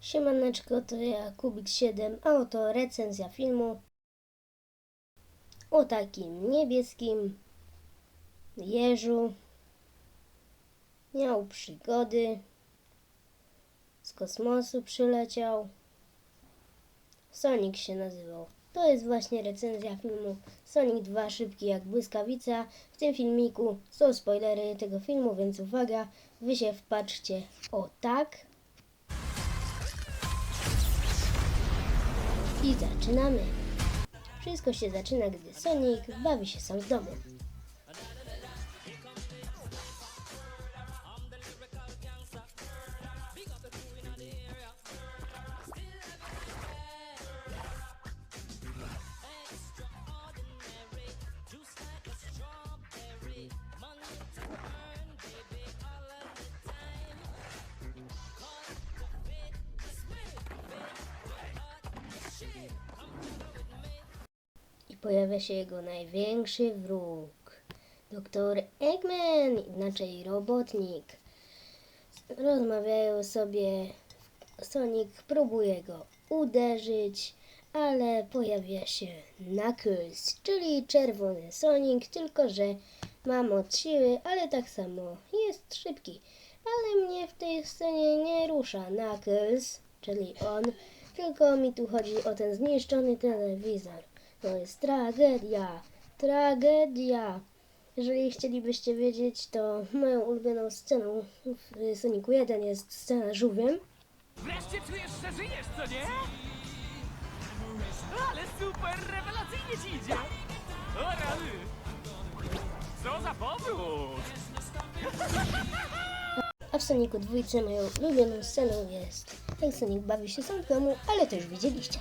Siemaneczko, to ja, Kubik7, a oto recenzja filmu o takim niebieskim jeżu. Miał przygody, z kosmosu przyleciał, Sonic się nazywał. To jest właśnie recenzja filmu Sonic 2 szybki jak błyskawica. W tym filmiku są spoilery tego filmu, więc uwaga, wy się wpatrzcie o tak. I zaczynamy. Wszystko się zaczyna, gdy Sonic bawi się sam w domu. Pojawia się jego największy wróg. Doktor Eggman, inaczej robotnik. Rozmawiają sobie. Sonic próbuje go uderzyć, ale pojawia się Knuckles, czyli czerwony Sonic, tylko że ma moc siły, ale tak samo jest szybki. Ale mnie w tej scenie nie rusza Knuckles, czyli on, tylko mi tu chodzi o ten zniszczony telewizor. To jest tragedia, tragedia. Jeżeli chcielibyście wiedzieć, to moją ulubioną sceną w Sonicu 1 jest scena z żółwiem. Wreszcie czujesz, że żyjesz, co nie? Ale super, rewelacyjnie ci idzie! O rany! Co za powrót! A w Sonicu 2 moją ulubioną sceną jest jak Sonic bawi się sam w domu, ale to już widzieliście.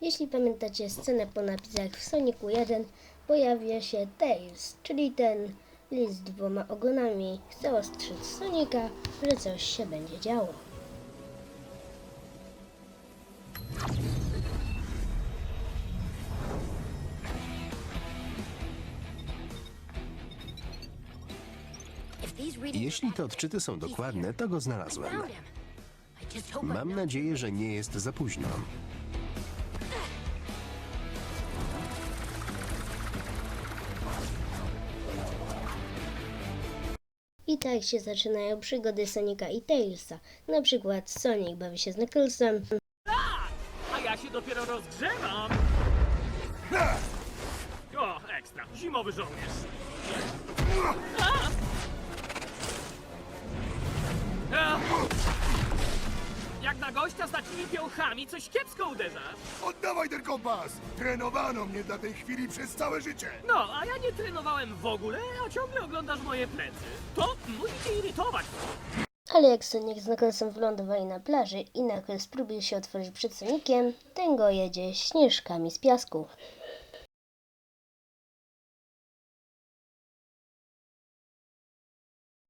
Jeśli pamiętacie scenę po napisach w Sonicu 1, pojawia się Tails, czyli ten lis z dwoma ogonami. Chce ostrzec Sonika, że coś się będzie działo. Jeśli te odczyty są dokładne, to go znalazłem. Mam nadzieję, że nie jest za późno. I tak się zaczynają przygody Sonika i Tailsa. Na przykład Sonic bawi się z Knucklesem, A ja się dopiero rozgrzewam! O, ekstra, zimowy żołnierz! A! A! Jak na gościa z takimi piołchami coś kiepsko uderzasz. Oddawaj ten kompas! Trenowano mnie dla tej chwili przez całe życie! No, a ja nie trenowałem w ogóle, a ciągle oglądasz moje plecy. To musi cię irytować. ale jak Sonic z Knucklesem wylądowali na plaży i Knuckles próbuje się otworzyć przed Soniciem, ten go jedzie śnieżkami z piasku.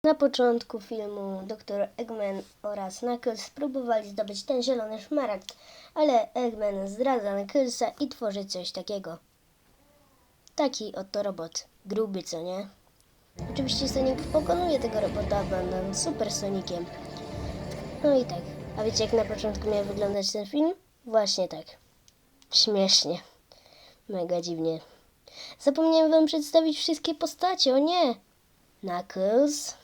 Na początku filmu dr Eggman oraz Knuckles próbowali zdobyć ten zielony szmaragd, ale Eggman zdradza Knucklesa i tworzy coś takiego. Taki oto robot. Gruby, co nie? Oczywiście Sonic pokonuje tego robota, będąc super Soniciem. No i tak. A wiecie jak na początku miał wyglądać ten film? Właśnie tak. Śmiesznie. Mega dziwnie. Zapomniałem wam przedstawić wszystkie postacie, o nie! Knuckles.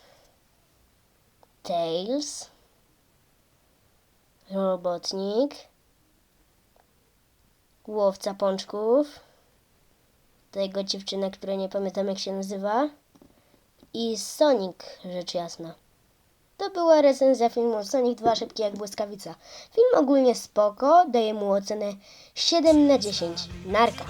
Tails. Robotnik. Łowca pączków. Tego dziewczyna, która nie pamiętam jak się nazywa. I Sonic, rzecz jasna. To była recenzja filmu Sonic 2 Szybki jak błyskawica. Film ogólnie spoko, daję mu ocenę 7 na 10. Narka.